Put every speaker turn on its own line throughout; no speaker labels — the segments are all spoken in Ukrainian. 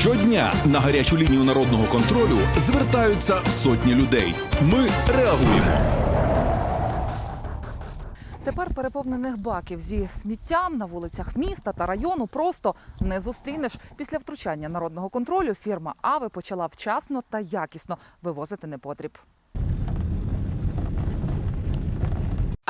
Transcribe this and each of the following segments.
Щодня на гарячу лінію народного контролю звертаються сотні людей. Ми реагуємо.
Тепер переповнених баків зі сміттям на вулицях міста та району просто не зустрінеш. Після втручання народного контролю фірма Ави почала вчасно та якісно вивозити непотріб.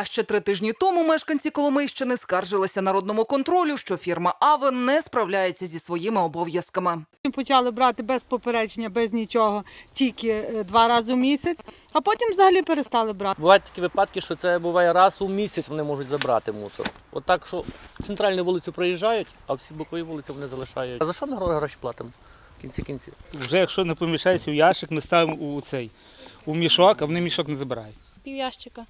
А ще три тижні тому мешканці Коломийщини скаржилися народному контролю, що фірма Ави не справляється зі своїми обов'язками.
Почали брати без попередження, без нічого, тільки е, два рази в місяць, а потім взагалі перестали брати.
Бувають такі випадки, що це буває раз у місяць вони можуть забрати мусор. От так, що центральну вулицю проїжджають, а всі бокові вулиці вони залишають. А за що ми гроші платимо? В кінці.
Вже якщо не поміщається в ящик, ми ставимо у цей у мішок, а вони мішок не забирають.
пів ящика.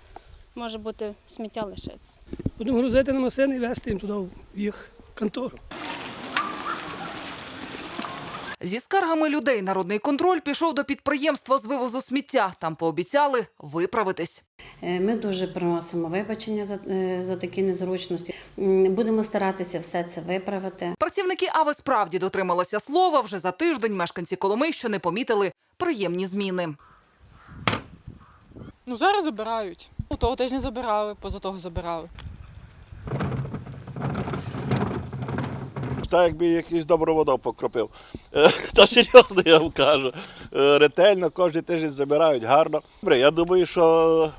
Може бути сміття лишиться.
Будемо грузити на машини і везти їм туди в їх контору.
Зі скаргами людей народний контроль пішов до підприємства з вивозу сміття. Там пообіцяли виправитись.
Е, Ми дуже приносимо вибачення за, е, за такі незручності. Будемо старатися все це виправити.
Працівники Ави справді дотрималися слова. Вже за тиждень мешканці Коломийщини помітили приємні зміни.
Ну зараз забирають. У того тижня забирали, поза того забирали.
Так якби якийсь доброводом покропив. Е, Та серйозно я вам кажу. Е, Ретельно кожен тиждень забирають гарно. Добре, я думаю, що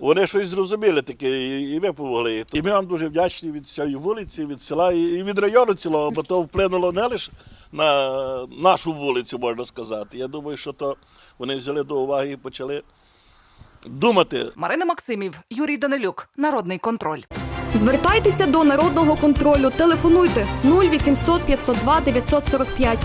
вони щось зрозуміли таке, і ми помогли. І ми вам дуже вдячні від цієї вулиці, від села і від району цілого, бо то вплинуло не лише на нашу вулицю, можна сказати. Я думаю, що то вони взяли до уваги і почали думати.
Марина Максимів, Юрій Данилюк, Народний контроль.
Звертайтеся до народного контролю. Телефонуйте 0800 502 945